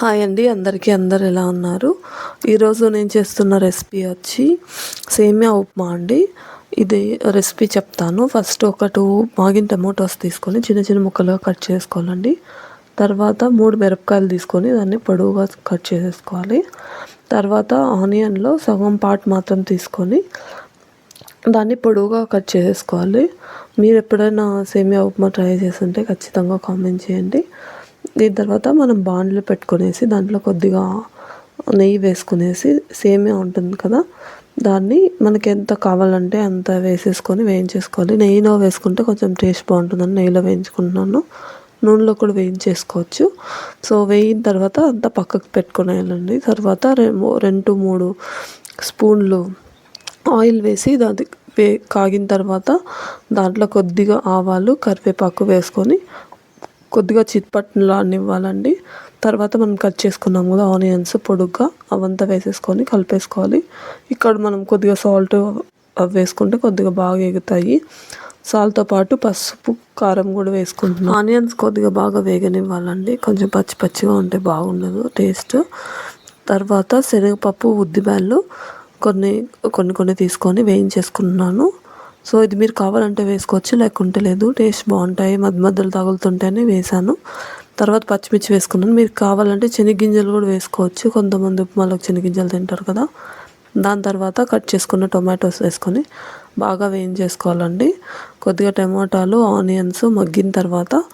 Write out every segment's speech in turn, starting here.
Hi అండి అందరికీ అందరు ఎలా ఉన్నారు? ఈరోజు నేను చేస్తున్న రెసిపీ వచ్చి సేమియా ఉప్మా అండి. ఇది రెసిపీ చెప్తాను. ఫస్ట్ ఒక టూ మాగిన టమోటోస్ తీసుకొని చిన్న చిన్న ముక్కలుగా కట్ చేసుకోవాలండి. తర్వాత మూడు మిరపకాయలు తీసుకొని దాన్ని పొడవుగా కట్ చేసేసుకోవాలి తర్వాత ఆనియన్లో సగం పార్ట్ మాత్రం తీసుకొని దాన్ని పొడవుగా కట్ చేసేసుకోవాలి మీరు ఎప్పుడైనా సేమియా ఉప్మా ట్రై చేస్తుంటే ఖచ్చితంగా కామెంట్ చేయండి. దీని తర్వాత మనం బాండ్లు పెట్టుకునేసి దాంట్లో కొద్దిగా నెయ్యి వేసుకునేసి సేమే ఉంటుంది కదా. దాన్ని మనకి ఎంత కావాలంటే అంత వేసేసుకొని వేయించేసుకోవాలి. నెయ్యిలో వేసుకుంటే కొంచెం టేస్ట్ బాగుంటుందని నెయ్యిలో వేయించుకుంటున్నాను. నూనెలో కూడా వేయించేసుకోవచ్చు. సో వేయిన తర్వాత అంతా పక్కకు పెట్టుకునేయాలండి. తర్వాత రెండు మూడు స్పూన్లు ఆయిల్ వేసి దాని వే కాగిన తర్వాత దాంట్లో కొద్దిగా ఆవాలు కరివేపాకు వేసుకొని కొద్దిగా చిత్పట్లు అనివ్వాలండి తర్వాత మనం కట్ చేసుకున్నాం కదా ఆనియన్స్ పొడుగ్గా అవంతా వేసేసుకొని కలిపేసుకోవాలి. ఇక్కడ మనం కొద్దిగా సాల్ట్ అవి వేసుకుంటే కొద్దిగా బాగా ఎగుతాయి. సాల్ట్తో పాటు పసుపు కారం కూడా వేసుకుంటున్నాం. ఆనియన్స్ కొద్దిగా బాగా వేగనివ్వాలండి. కొంచెం పచ్చి పచ్చిగా ఉంటే బాగుండదు టేస్ట్ తర్వాత శనగపప్పు ఉద్దిబ్యాళ్ళు కొన్ని కొన్ని కొన్ని తీసుకొని వేయించేసుకున్నాను. సో ఇది మీరు కావాలంటే వేసుకోవచ్చు లేకుంటే లేదు. టేస్ట్ బాగుంటాయి. మధ్య మధ్యలో తగులుతుంటేనే వేసాను తర్వాత పచ్చిమిర్చి వేసుకున్నాను. మీరు కావాలంటే శనగ్గింజలు కూడా వేసుకోవచ్చు. కొంతమంది ఉప్మాలోకి శనగింజలు తింటారు కదా. దాని తర్వాత కట్ చేసుకున్న టొమాటోస్ వేసుకొని బాగా వేయించేసుకోవాలండి. కొద్దిగా టమాటాలు ఆనియన్స్ మగ్గిన తర్వాత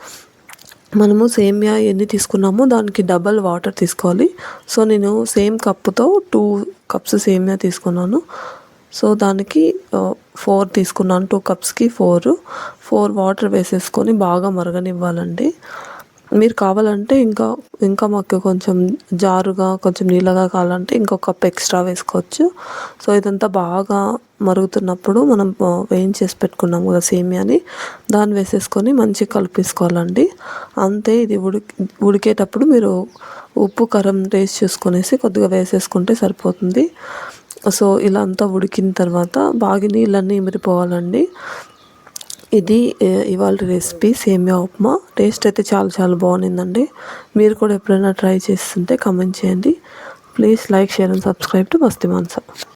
మనము సేమియా ఎన్ని తీసుకున్నామో దానికి డబల్ వాటర్ తీసుకోవాలి. సో నేను సేమ్ కప్పుతో టూ కప్స్ సేమియా తీసుకున్నాను. సో దానికి ఫోర్ తీసుకున్నాను. టూ కప్స్కి ఫోర్. ఫోర్ వాటర్ వేసేసుకొని బాగా మరగనివ్వాలండి. మీరు కావాలంటే ఇంకా ఇంకా మాకు కొంచెం జారుగా కొంచెం నీళ్ళగా కావాలంటే ఇంకొక కప్ ఎక్స్ట్రా వేసుకోవచ్చు. సో ఇదంతా బాగా మరుగుతున్నప్పుడు మనం వేయించేసి పెట్టుకున్నాం కదా సేమియాని. దాన్ని వేసేసుకొని మంచిగా కలిపేసుకోవాలండి. అంతే ఇది ఉడికి ఉడికేటప్పుడు మీరు ఉప్పు కారం టేస్ట్ చూసుకొనేసి కొద్దిగా వేసేసుకుంటే సరిపోతుంది. సో ఇలా అంతా ఉడికిన తర్వాత బాగా నీళ్ళన్నీ ఇమిరిపోవాలండి ఇది ఇవాళ రెసిపీ సేమియా ఉప్మా. టేస్ట్ అయితే చాలా చాలా బాగుండిందండి మీరు కూడా ఎప్పుడైనా ట్రై చేస్తుంటే కమెంట్ చేయండి. Please like share and subscribe to Masti Mansa.